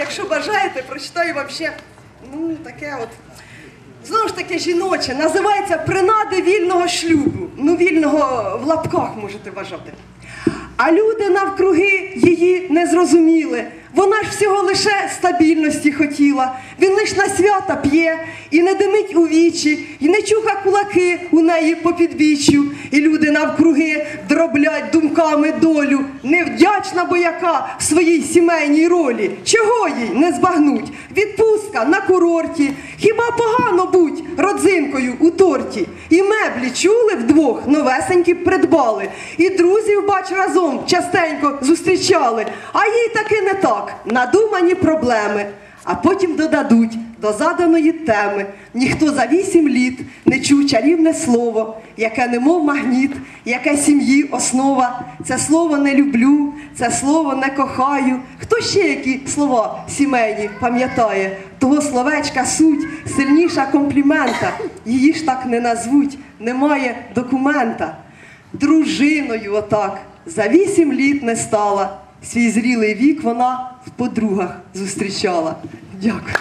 якщо бажаєте, прочитаю вам ще ну, таке от. Знову ж таки жіноче, називається принади вільного шлюбу. Ну, вільного в лапках можете вважати. А люди навкруги її не зрозуміли. Вона ж всього лише стабільності хотіла. Він лиш на свята п'є і не димить у вічі, і не чуха кулаки у неї по підбіччю. І люди навкруги думками долю. Невдячна бояка в своїй сімейній ролі. Чого їй не збагнуть? Відпустка на курорті. Хіба погано будь родзинкою у торті? І меблі чули вдвох, новесенькі придбали. І друзів, бач, разом частенько зустрічали. А їй таки не так. Надумані проблеми. А потім додадуть до заданої теми. Ніхто за вісім літ не чув чарівне слово, яке немов магніт, яке сім'ї основа. Це слово не люблю, це слово не кохаю. Хто ще які слова сімейні пам'ятає? Того словечка суть сильніша комплімента. Її ж так не назвуть, немає документа. Дружиною отак за вісім літ не стала. Свій зрілий вік вона в подругах зустрічала. Дякую.